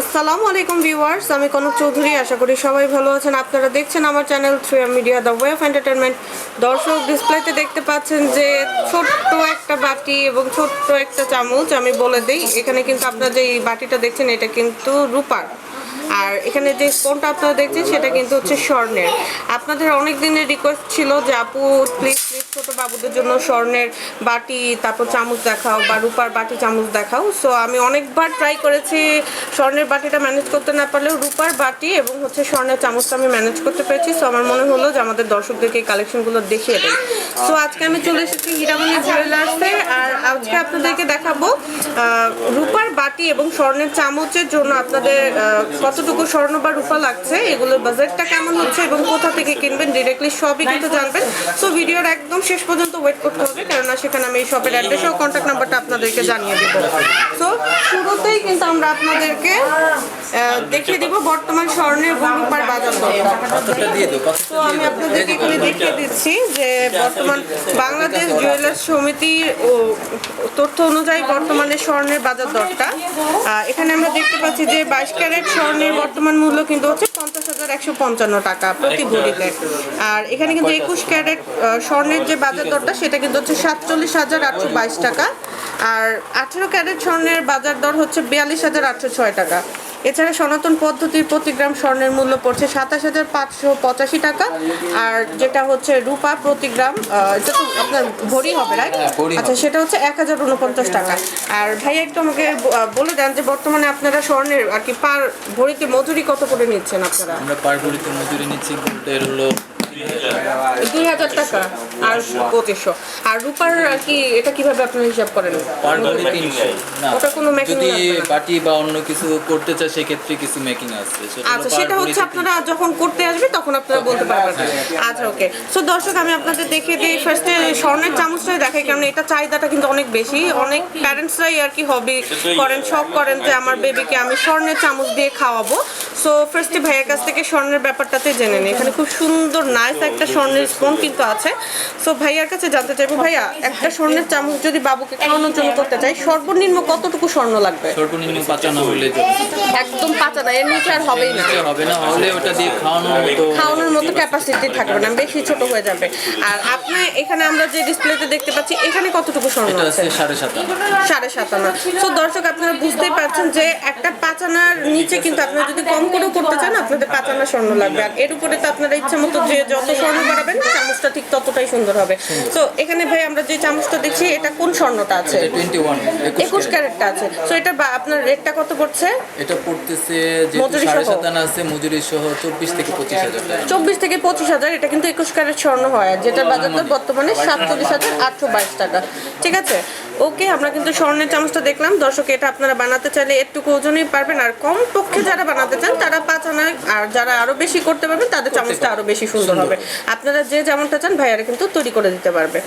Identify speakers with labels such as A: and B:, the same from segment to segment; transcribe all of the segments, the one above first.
A: আসসালামু আলাইকুম ভিউয়ার্স, আমি কনক চৌধুরী, আশা করি সবাই ভালো আছেন। আপনারা দেখছেন আমার channel three media, the way of entertainment দর্শক ডিসপ্লেতে দেখতে পাচ্ছেন যে ছোট্ট একটা বাটি এবং ছোট্ট একটা চামচ, আমি বলে দিই। এখানে কিন্তু আপনারা যে এই বাটিটা দেখছেন, এটা কিন্তু রূপার। আর এখানে যে স্পোনটা আপনারা দেখছেন, সেটা কিন্তু হচ্ছে স্বর্ণের। আপনাদের অনেক দিনের রিকোয়েস্ট ছিল যে, আপু প্লিজ প্লিজ ছোটো বাবুদের জন্য স্বর্ণের বাটি, তারপর চামচ দেখাও বা রূপার বাটি চামচ দেখাও। সো আমি অনেকবার ট্রাই করেছি স্বর্ণের বাটিটা ম্যানেজ করতে না পারলেও রূপার বাটি এবং হচ্ছে স্বর্ণের চামচটা আমি ম্যানেজ করতে পেরেছি। সো আমার মনে হলো যে, আমাদের দর্শকদেরকে এই কালেকশনগুলো দেখিয়ে দেয় সো আজকে আমি চলে এসেছি হীরামণি জুয়েলার্সে আর আজকে আপনাদেরকে দেখাবো রূপার বাটি এবং স্বর্ণের চামচের জন্য আপনাদের কতটুকু স্বর্ণ বা রূপা লাগছে এগুলোর বাজেটটা কেমন হচ্ছে এবং কোথা থেকে কিনবেন ডিরেক্টলি সবই কিন্তু জানবেন। সো ভিডিওর একদম শেষ পর্যন্ত ওয়েট করতে হবে কেননা সেখানে আমি এই শপের অ্যাড্রেস ও কন্ট্যাক্ট নাম্বারটা আপনাদেরকে জানিয়ে দেবো। সো শুরুতেই কিন্তু আমরা আপনাদেরকে দেখিয়ে দিব বর্তমান স্বর্ণের রূপার বাজার তো আমি আপনাদেরকে এখানে দেখিয়ে দিচ্ছি যে বর্তমান বাংলাদেশ জুয়েলার্স সমিতির ও তথ্য অনুযায়ী বর্তমানে স্বর্ণের বাজার দরটা। এখানে আমরা দেখতে পাচ্ছি যে বাইশ ক্যারেট স্বর্ণের বর্তমান মূল্য কিন্তু হচ্ছে পঞ্চাশ হাজার একশো পঞ্চান্ন টাকা প্রতি ভরিতে। আর এখানে কিন্তু একুশ ক্যারেট স্বর্ণের যে বাজার দরটা সেটা কিন্তু হচ্ছে সাতচল্লিশ হাজার আটশো বাইশ টাকা। আর আঠেরো ক্যারেট স্বর্ণের বাজার দর হচ্ছে বিয়াল্লিশ হাজার আটশো ছয় টাকা। এছাড়া সনাতন পদ্ধতির প্রতি গ্রাম স্বর্ণের মূল্য পড়ছে সাতাশ হাজার পাঁচশো পঁচাশি টাকা। আর যেটা হচ্ছে রূপা প্রতি গ্রাম এটা তো আপনার ভরি হবে রাইট
B: হ্যাঁ।
A: আচ্ছা সেটা হচ্ছে এক হাজার উনপঞ্চাশ টাকা। আর ভাইয়া একটু আমাকে বলে দেন যে বর্তমানে আপনারা স্বর্ণের আর কি পার ভরিতে মজুরি কত করে নিচ্ছেন আপনারা?
B: আমরা পার ভরিতে মজুরি নিচ্ছি গোল্ডের হলো
A: দুই হাজার টাকা আর পঁচিশশো। আর রূপার কি এটা কীভাবে আপনারা হিসাব করেন?
B: না
A: ওটা কোনো making
B: যদি বা অন্য কিছু করতে চায় সেক্ষেত্রে কিছু মেকিং আছে।
A: আচ্ছা সেটা হচ্ছে আপনারা যখন করতে আসবে তখন আপনারা বলতে পারবেন। আচ্ছা ওকে সো দর্শক আমি আপনাদের দেখিয়ে দিই। ফার্স্টে স্বর্ণের চামচটাই দেখাই কারণ এটা চাহিদাটা কিন্তু অনেক বেশি। অনেক প্যারেন্টসরাই আর কি হবি করেন শখ করেন যে আমার বেবিকে আমি স্বর্ণের চামচ দিয়ে খাওয়াবো। সো ফার্স্টে ভাইয়ের কাছ থেকে স্বর্ণের ব্যাপারটাতে জেনে নিই। এখানে খুব সুন্দর নাইস একটা স্বর্ণের স্পুন কিন্তু আছে। সো ভাইয়ার কাছে জানতে চাইব ভাইয়া একটা স্বর্ণের চামচ যদি বাবুকে খাওয়ানোর জন্য করতে চাই সর্বনিম্ন কতটুকু স্বর্ণ লাগবে?
B: সর্বনিম্ন পাঁচানো হলে
A: একদম পাঁচা না এর নিচে আর হবেই না।
B: হবে না হলে ওটা দিয়ে খাওয়ানোর মতো
A: খাওয়ানোর মতো ক্যাপাসিটি থাকবে না বেশি ছোট হয়ে যাবে। আর আপনি এখানে আমরা যে ডিসপ্লেতে দেখতে পাচ্ছি এখানে কতটুকু স্বর্ণ আছে?
B: সাড়ে সাত।
A: সাড়ে সাত আনা তো দর্শক আপনারা বুঝতেই পারছেন যে একটা পাঁচ আনার নিচে কিন্তু আপনারা যদি কম করেও করতে চান আপনাদের পাঁচ আনা স্বর্ণ লাগবে। আর এর উপরে তো আপনারা ইচ্ছা মতো যে যত স্বর্ণ বাড়াবেন চামচটা ঠিক ততটাই সুন্দর হবে। তো এখানে ভাই আমরা যে চামচটা দেখছি এটা কোন স্বর্ণটা আছে? একুশ ক্যারেটটা আছে। তো এটা আপনার রেটটা কত পড়ছে?
B: এটা পড়তেছে সাড়ে
A: সহ?
B: আছে মজুরি সহ চব্বিশ থেকে পঁচিশ হাজার
A: চব্বিশ থেকে পঁচিশ হাজার এটা কিন্তু একুশ ক্যারেট স্বর্ণ হয়। যেটা বাজার বর্তমানে সাতচল্লিশ হাজার আটশো বাইশ টাকা। ঠিক আছে? ওকে আমরা কিন্তু স্বর্ণের চামচটা দেখলাম। দর্শক এটা আপনারা বানাতে চাইলে একটুকু ওজনই পারবেন। আর কম পক্ষে যারা বানাতে চান তারা পাঁচ আনা আর যারা আরও বেশি করতে পারবেন তাদের চামচটা আরও বেশি সুন্দর হবে। আপনারা যে যেমনটা চান ভাইয়ারা কিন্তু তৈরি করে দিতে পারবে।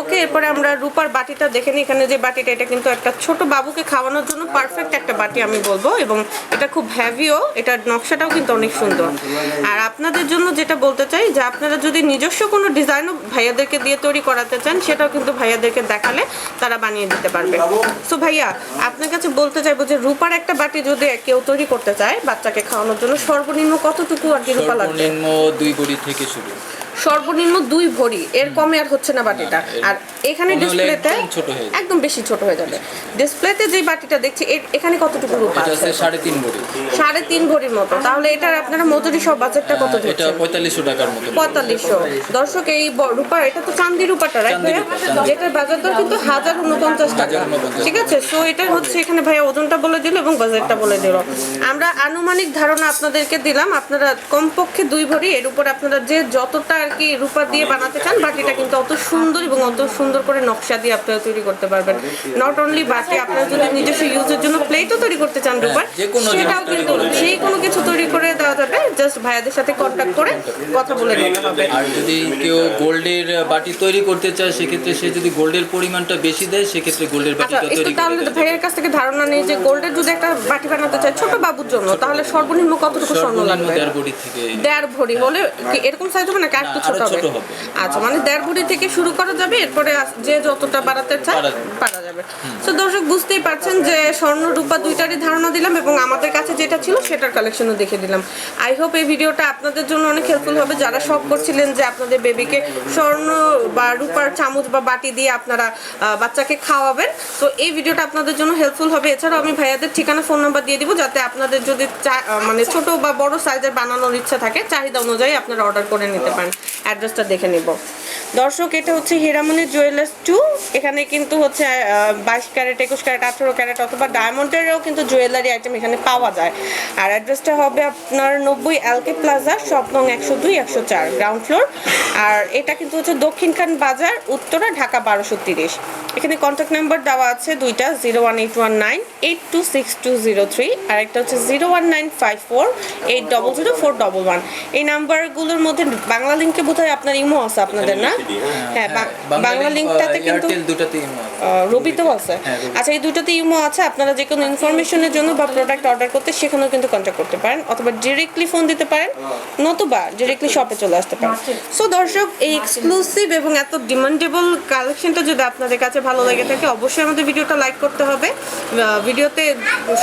A: ওকে এরপরে আমরা রূপার বাটিটা দেখে নিই। এখানে যে বাটিটা এটা কিন্তু একটা ছোট বাবুকে খাওয়ানোর জন্য পারফেক্ট একটা বাটি আমি বলব এবং এটা খুব হ্যাভিও এটার নকশাটাও কিন্তু অনেক সুন্দর। আর আপনাদের জন্য যেটা বলতে চাই যে আপনারা যদি নিজস্ব কোনো ডিজাইনও ভাইয়াদেরকে দিয়ে তৈরি করাতে চান সেটাও কিন্তু ভাইয়াদেরকে দেখালে তারা বানিয়ে দিতে পারবে। সো ভাইয়া, আপনার কাছে বলতে চাইব যে রূপার একটা বাটি যদি কেউ তৈরি করতে চায় বাচ্চাকে খাওয়ানোর জন্য, সর্বনিম্ন কতটুকু আর কি রূপা লাগবে?
B: সর্বনিম্ন দুই গুড়ি থেকে শুরু।
A: সর্বনিম্ন দুই ভরি। এর কমে আর হচ্ছে না বাটিটা। আর এখানে ডিসপ্লেতে
B: একদম হয়ে
A: বেশি ছোট হয়ে যাবে। ডিসপ্লেতে যে বাটিটা দেখছি এখানে কতটুকু রূপা আছে?
B: সাড়ে তিন ভরি।
A: সাড়ে তিন ভরির মতো। তাহলে এটার আপনারা মজুরি সব বাজেটটা কত
B: এটা পঁয়তাল্লিশশো টাকার মতো।
A: পঁয়তাল্লিশশো। দর্শক এই রূপা এটা তো চান্দি রূপাটা রাইট ভাইয়া? যেটার বাজার দর কিন্তু হাজার উনপঞ্চাশ টাকা। ঠিক আছে? সো এটা হচ্ছে এখানে ভাইয়া ওজনটা বলে দিল এবং বাজেটটা বলে দিল। আমরা আনুমানিক ধারণা আপনাদেরকে দিলাম। আপনারা কমপক্ষে দুই ভরি এর উপর আপনারা যে যতটা আর কি রূপা দিয়ে বানাতে চান বাটিটা কিন্তু অত সুন্দর এবং অত সুন্দর করে নকশা দিয়ে আপনারা তৈরি করতে পারবেন। নট অনলি বাটি আপনারা যদি নিজস্ব ইউজের জন্য প্লেটও তৈরি করতে চান রূপার
B: যে কোনো জিনিস
A: সেটাও কিন্তু যে কোনো কিছু তৈরি করে দেওয়া যাবে জাস্ট ভাইয়াদের সাথে কন্ট্যাক্ট করে কথা বলে নিতে হবে
B: আর যদি কেউ গোল্ডের বাটি তৈরি করতে চায় সেক্ষেত্রে সে যদি গোল্ডের পরিমাণটা বেশি দেয় সেক্ষেত্রে গোল্ডের
A: আচ্ছা
B: বাটিটা তৈরি করে
A: তাহলে ভাইয়ের কাছ থেকে ধারণা নেই যে গোল্ডের যদি একটা বাটি বানাতে চায় ছোট বাবুর জন্য তাহলে সর্বনিম্ন কতটুকু স্বর্ণ লাগবে?
B: দেড় ভরি থেকে।
A: দেড় ভরি হলে এরকম সাইজ হবে
B: না,
A: ছোট হবে।
B: ছোট হবে।
A: আচ্ছা মানে দেড় ভরি থেকে শুরু করা যাবে এরপরে যে যতটা বাড়াতে চায়
B: বাড়া যাবে।
A: পারা যাবে তো দর্শক বুঝতেই পারছেন যে স্বর্ণ রূপা দুইটারই ধারণা দিলাম এবং আমাদের কাছে যেটা ছিল সেটার কালেকশনও দেখে দিলাম আই হোপ এই ভিডিওটা আপনাদের জন্য অনেক হেল্পফুল হবে। যারা শখ করছিলেন যে আপনাদের বেবিকে স্বর্ণ বা রূপার চামচ বা বাটি দিয়ে আপনারা বাচ্চাকে খাওয়াবেন তো এই ভিডিওটা আপনাদের জন্য হেল্পফুল হবে। এছাড়াও আমি ভাইয়াদের ঠিকানা ফোন নাম্বার দিয়ে দিব যাতে আপনাদের যদি মানে ছোট বা বড় সাইজের বানানোর ইচ্ছা থাকে চাহিদা অনুযায়ী আপনারা অর্ডার করে নিতে পারেন। অ্যাড্রেসটা দেখে নিব। দর্শক, এটা হচ্ছে হীরামণি জুয়েলার্স টু এখানে কিন্তু হচ্ছে বাইশ ক্যারেট, একুশ ক্যারেট, আঠেরো ক্যারেট অথবা ডায়মন্ডেরও কিন্তু জুয়েলারি আইটেম এখানে পাওয়া যায়। আর অ্যাড্রেসটা হবে আপনার নব্বই এলকে প্লাজা সব নং একশো দুই, একশো চার গ্রাউন্ড ফ্লোর আর এটা কিন্তু হচ্ছে দক্ষিণখান বাজার, উত্তরা, ঢাকা বারোশো তিরিশ। এখানে কন্ট্যাক্ট নাম্বার দেওয়া আছে দুইটা zero one eight one nine eight two six two zero three আর একটা হচ্ছে zero one nine five four eight double zero four double one এই নাম্বারগুলোর মধ্যে বাংলা লিঙ্কে বোধহয় আপনার ইমো আছে আপনাদের, না? হ্যাঁ বাংলা লিঙ্কটাতে কিন্তু
B: এয়ারটেল দুটাতেই
A: রবিতেও আছে।
B: হ্যাঁ,
A: আচ্ছা এই দুটোতে ইমো আছে আপনারা যে কোনো ইনফরমেশনের জন্য বা প্রোডাক্ট অর্ডার করতে সেখানেও কিন্তু কন্ট্যাক্ট করতে পারেন অথবা ডিরেক্টলি ফোন দিতে পারেন নতুবা ডিরেক্টলি শপে চলে আসতে পারেন। সো দর্শক এই এক্সক্লুসিভ এবং এত ডিমান্ডেবল কালেকশনটা যদি আপনাদের কাছে ভালো লেগে থাকে অবশ্যই আমাদের ভিডিওটা লাইক করতে হবে। ভিডিওতে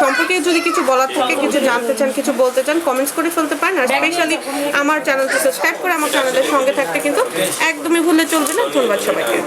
A: সম্পর্কে যদি কিছু বলার থাকে কিছু জানতে চান কিছু বলতে চান কমেন্টস করে ফেলতে পারেন। আর স্পেশালি আমার চ্যানেলটি সাবস্ক্রাইব করে আমার চ্যানেলের সঙ্গে থাকতে কিন্তু একদমই ভুলে চলবে না ধন্যবাদ সবাইকে।